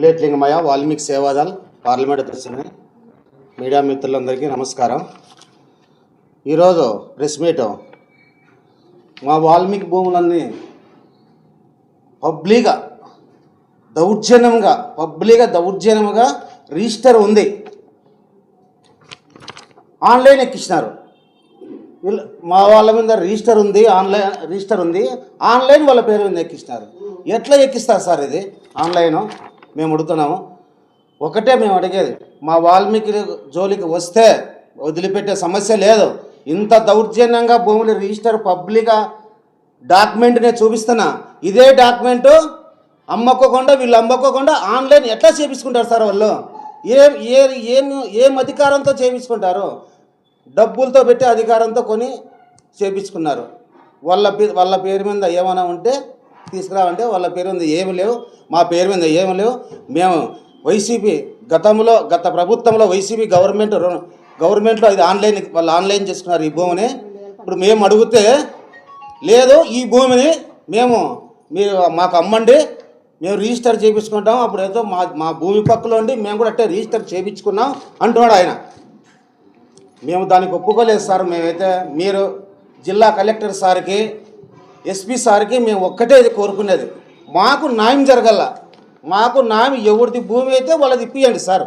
Bullet Lingamayya Valmiki Sevadal parliament తెచ్చినాయి media మిత్రులందరికీ నమస్కారం. ఈరోజు ప్రెస్ మీట్. మా వాల్మీకి భూములన్నీ పబ్లిక్గా దౌర్జన్యంగా పబ్లిక్గా దౌర్జన్యంగా రిజిస్టర్ ఉంది. ఆన్లైన్ ఎక్కించినారు. మా వాళ్ళ మీద రిజిస్టర్ ఉంది ఆన్లైన్ రిజిస్టర్ ఉంది ఆన్లైన్ వాళ్ళ పేరు మీద ఎక్కిస్తున్నారు ఎట్లా ఎక్కిస్తారు సార్ ఇది ఆన్లైన్? మేము అడుగుతున్నాము ఒకటే మేము అడిగేది మా వాల్మీకి జోలికి వస్తే వదిలిపెట్టే సమస్య లేదు. ఇంత దౌర్జన్యంగా భూములు రిజిస్టర్ పబ్లిక్గా డాక్యుమెంట్ నేను చూపిస్తున్నా. ఇదే డాక్యుమెంటు అమ్మకోకుండా వీళ్ళు అమ్మకోకుండా ఆన్లైన్ ఎట్లా చేపించుకుంటారు సార్ వాళ్ళు? ఏం ఏ ఏం ఏం అధికారంతో చేపించుకుంటారు? డబ్బులతో పెట్టి అధికారంతో కొని చేపించుకున్నారు. వాళ్ళ పే- వాళ్ళ పేరు మీద ఏమైనా ఉంటే తీసుకురావంటే వాళ్ళ పేరు మీద ఏమి లేవు మా పేరు మీద ఏమి లేవు. మేము వైసీపీ గతంలో గత ప్రభుత్వంలో వైసీపీ గవర్నమెంట్ గవర్నమెంట్లో ఇది ఆన్లైన్ వాళ్ళు ఆన్లైన్ చేసుకున్నారు ఈ భూమిని. ఇప్పుడు మేము అడిగితే లేదు ఈ భూమిని మేము మీరు మాకు అమ్మండి మేము రిజిస్టర్ చేయించుకుంటాం. అప్పుడు ఏదో మా మా భూమి పక్కలో ఉండి మేము కూడా అట్టే రిజిస్టర్ చేయించుకున్నాం అంటున్నాడు ఆయన. మేము దానికి ఒప్పుకోలేదు సార్. మేమైతే మీరు జిల్లా కలెక్టర్ సార్కి ఎస్పీ సార్కి మేము ఒక్కటే కోరుకునేది. మాకు న్యాయం జరగల మాకు న్యాయం ఎవరిది? భూమి అయితే వాళ్ళది ఇప్పియండి సార్.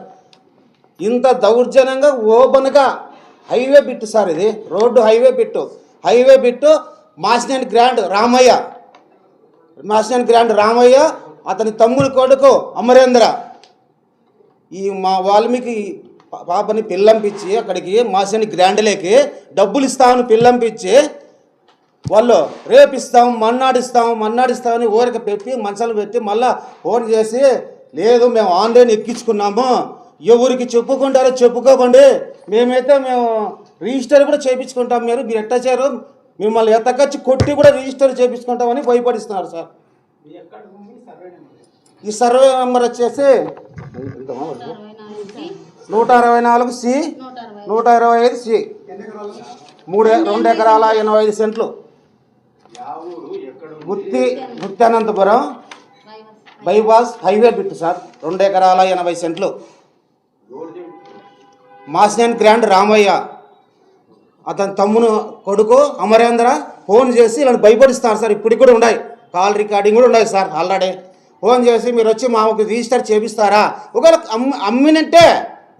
ఇంత దౌర్జన్యంగా ఓపెన్గా హైవే బిట్టు సార్ ఇది. Road highway bit. Highway bit Masineni grand Ramayya. Masineni grand Ramayya అతని తమ్ముడు కొడుకు అమరేంద్ర. ఈ మా వాల్మీకి పాపని పిల్లంపించి అక్కడికి మాసినేని గ్రాండ్లేకి డబ్బులు ఇస్తామని పిల్లంపించి వాళ్ళు రేపిస్తాం మన్నాడిస్తాం మన్నాడిస్తామని ఊరికి పెట్టి మంచాలు పెట్టి మళ్ళా ఫోన్ చేసి లేదు మేము ఆన్లైన్ ఎక్కించుకున్నాము. ఎవరికి చెప్పుకుంటారో చెప్పుకోకండి. మేమైతే మేము రిజిస్టర్ కూడా చేయించుకుంటాం. మీరు మీరు ఎట్లా చేయరు మిమ్మల్ని ఎత్తకొచ్చి కొట్టి కూడా రిజిస్టర్ చేయించుకుంటామని భయపడిస్తున్నారు సార్. ఈ సర్వే నెంబర్ వచ్చేసి నూట అరవై నాలుగు సి నూట ఇరవై ఐదు సి. మూడు రెండు ఎకరాల ఎనభై ఐదు సెంట్లు. Gooty Anantapuram bypass highway bit sir. రెండు ఎకరాల ఎనభై సెంట్లు. మాసినేని గ్రాండ్ రామయ్య. అతని తమ్మును కొడుకు అమరేంద్ర ఫోన్ చేసి ఇలా భయపడిస్తున్నారు సార్. ఇప్పటికి కూడా ఉన్నాయి. కాల్ రికార్డింగ్ కూడా ఉన్నాయి సార్ ఆల్రెడీ. ఫోన్ చేసి మీరు వచ్చి మాకు రిజిస్టర్ చేపిస్తారా? ఒకవేళ అమ్మి అమ్మినంటే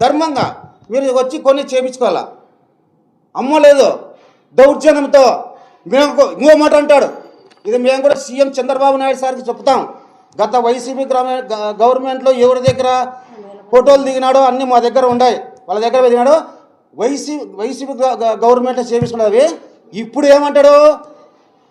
ధర్మంగా మీరు వచ్చి కొన్ని చేపించుకోవాలా? అమ్మలేదు దౌర్జన్యంతో మేము ఇంకో మాట అంటాడు. ఇది మేము కూడా సీఎం చంద్రబాబు నాయుడు సార్కి చెప్తాం. గత వైసీపీ గ్రామ గవర్నమెంట్లో ఎవరి దగ్గర ఫోటోలు దిగినాడో అన్నీ మా దగ్గర ఉన్నాయి వాళ్ళ దగ్గర దిగినాడు వైసీ వైసీపీ గవర్నమెంట్లో చేపించుకున్నవి ఇప్పుడు ఏమంటాడు?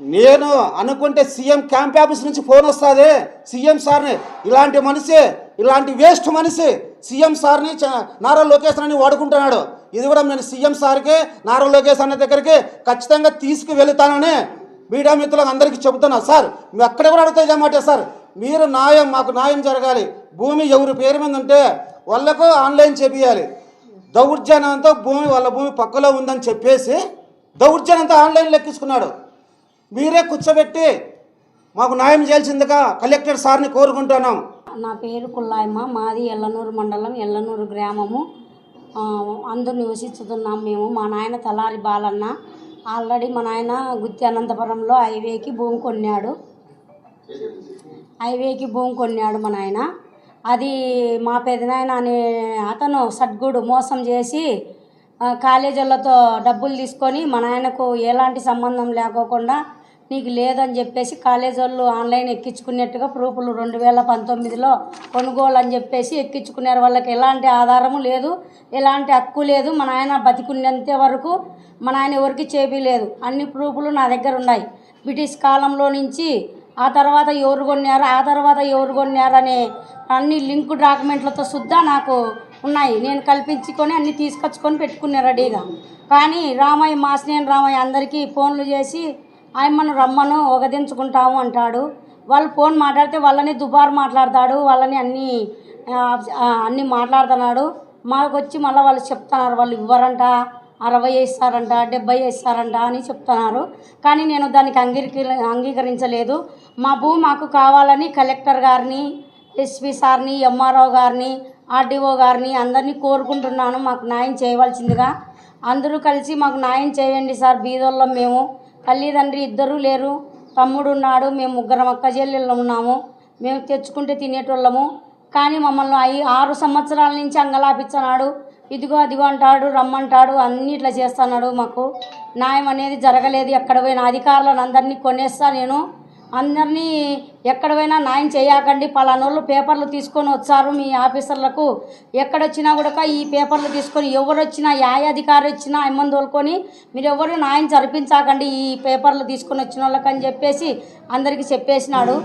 నేను అనుకుంటే సీఎం క్యాంప్ ఆఫీస్ నుంచి ఫోన్ వస్తుంది సీఎం సార్ని. ఇలాంటి మనిషి ఇలాంటి వేస్ట్ మనిషి సీఎం సార్ని చ- నారా లోకేష్ అని వాడుకుంటున్నాడు. ఇది కూడా నేను సీఎం సార్కి నారా లోకేష్ అన్న దగ్గరికి ఖచ్చితంగా తీసుకు వెళుతానని మీడియా మిత్రులకు అందరికీ చెబుతున్నా. సార్ మేము అక్కడ కూడా అడుగుతాయి ఇదన్నమాట సార్. మీరు న్యాయం మాకు న్యాయం జరగాలి. భూమి ఎవరి పేరు మీద ఉంటే వాళ్ళకు ఆన్లైన్ చేపియాలి దౌర్జన్యంతో భూమి వాళ్ళ భూమి పక్కలో ఉందని చెప్పేసి దౌర్జన్యంతో ఆన్లైన్ లెక్కించుకున్నాడు. మీరే కూర్చోబెట్టి మాకు న్యాయం చేయాల్సిందిగా కలెక్టర్ సార్ని కోరుకుంటున్నాం. నా పేరు కుల్లాయమ్మ మాది ఎల్లనూరు మండలం ఎల్లనూరు గ్రామము. అందరూ నివసిస్తున్నాం మేము. మా నాయన తలారి బాలన్న. ఆల్రెడీ మా నాయన గుత్తి అనంతపురంలో హైవేకి భూమి కొన్నాడు. హైవేకి భూమి కొన్నాడు మా నాయన. అది మా పెదనాయన అనే అతను సద్గుడు మోసం చేసి కాలేజీలతో డబ్బులు తీసుకొని మా నాయనకు ఎలాంటి సంబంధం లేకోకుండా నీకు లేదని చెప్పేసి కాలేజ్ వాళ్ళు ఆన్లైన్ ఎక్కించుకున్నట్టుగా ప్రూఫ్లు రెండు వేల పంతొమ్మిదిలో కొనుగోలు అని చెప్పేసి ఎక్కించుకున్నారు. వాళ్ళకి ఎలాంటి ఆధారము లేదు ఎలాంటి హక్కు లేదు. మా నాయన బతికున్నంత వరకు మా నాయన ఎవరికి చేపిలేదు అన్ని ప్రూఫ్లు నా దగ్గర ఉన్నాయి. బ్రిటిష్ కాలంలో నుంచి ఆ తర్వాత ఎవరు కొన్నారు ఆ తర్వాత ఎవరు కొన్నారు అనే అన్ని లింక్ డాక్యుమెంట్లతో సుద్ధా నాకు ఉన్నాయి. నేను కల్పించుకొని అన్ని తీసుకొచ్చుకొని పెట్టుకున్నా రెడీగా. కానీ రామయ్య మాసినేని రామయ్య అందరికీ ఫోన్లు చేసి ఆయమ్మను రమ్మను ఒకదించుకుంటాము అంటాడు. వాళ్ళు ఫోన్ మాట్లాడితే వాళ్ళని దుబారు మాట్లాడతాడు వాళ్ళని అన్ని అన్నీ అన్ని మాట్లాడుతున్నాడు. మాకు వచ్చి మళ్ళీ వాళ్ళు చెప్తున్నారు వాళ్ళు ఇవ్వరంట అరవై వేస్తారంట డెబ్బై వేస్తారంట అని చెప్తున్నారు. కానీ నేను దానికి అంగీకరి అంగీకరించలేదు. మా భూమి మాకు కావాలని కలెక్టర్ గారిని ఎస్పీ సార్ని ఎంఆర్ఓ గారిని ఆర్డీఓ గారిని అందరినీ కోరుకుంటున్నాను. మాకు న్యాయం చేయవలసిందిగా. అందరూ కలిసి మాకు న్యాయం చేయండి సార్ బీదోళ్ళం మేము. తల్లిదండ్రి ఇద్దరూ లేరు. తమ్ముడు ఉన్నాడు. మేము ముగ్గురం అక్క చెల్లెళ్ళు ఉన్నాము. మేము తెచ్చుకుంటే తినేటోళ్ళము. కానీ మమ్మల్ని అయి ఆరు సంవత్సరాల నుంచి అంగలాపించనాడు ఇదిగో అదిగో అంటాడు రమ్మంటాడు అన్ని ఇట్లా చేస్తున్నాడు మాకు. న్యాయం అనేది జరగలేదు. ఎక్కడ పోయిన అధికారులను అందరినీ కొనేస్తా నేను. అందరినీ ఎక్కడ పోయినా న్యాయం చేయకండి. పలానోళ్ళు పేపర్లు తీసుకొని వచ్చారు మీ ఆఫీసర్లకు. ఎక్కడొచ్చినా కూడా ఈ పేపర్లు తీసుకొని ఎవరు వచ్చినా ఏ అధికారి వచ్చినా ఎమ్మని తోలుకొని మీరు ఎవరు న్యాయం జరిపించకండి. ఈ పేపర్లు తీసుకొని వచ్చిన వాళ్ళకని చెప్పేసి అందరికీ చెప్పేసినాడు.